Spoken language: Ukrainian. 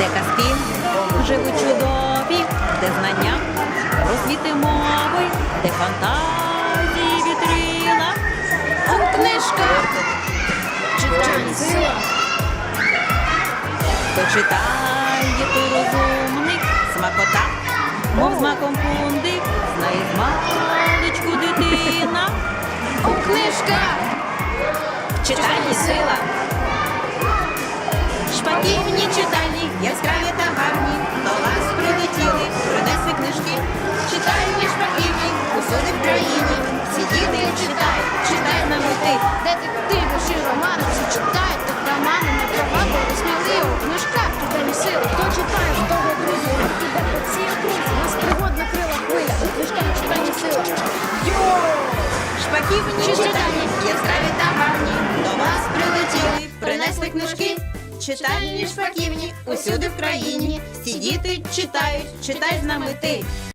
де казки живуть чудові, де знання, розвіти мови, де фантазії вітрила. У книжках читання сила. Хто читає, той розумник, смакота, мов з маком пундик, знає з маличку дитина. У книжках Читання сила. Шпаківні читальні, яскраві та гарні, до вас прилетіли, принесли книжки. Читальні шпаківні, усюди в країні. Всі діти читають, читай на ти. детективи чи романи всі читають, так романи не багато сміливо. У книжках читання сила. Хто читає, в того друзі. Іде по цій окрузі, нас пригод накрила хвиля. У книжках читання сила. Йо! Шпаківні Чи читальні, читальні? яскраві та гарні, до вас прилетіли, принесли книжки. Читальні шпаківні, усюди в країні. Всі діти читають, читай з нами ти.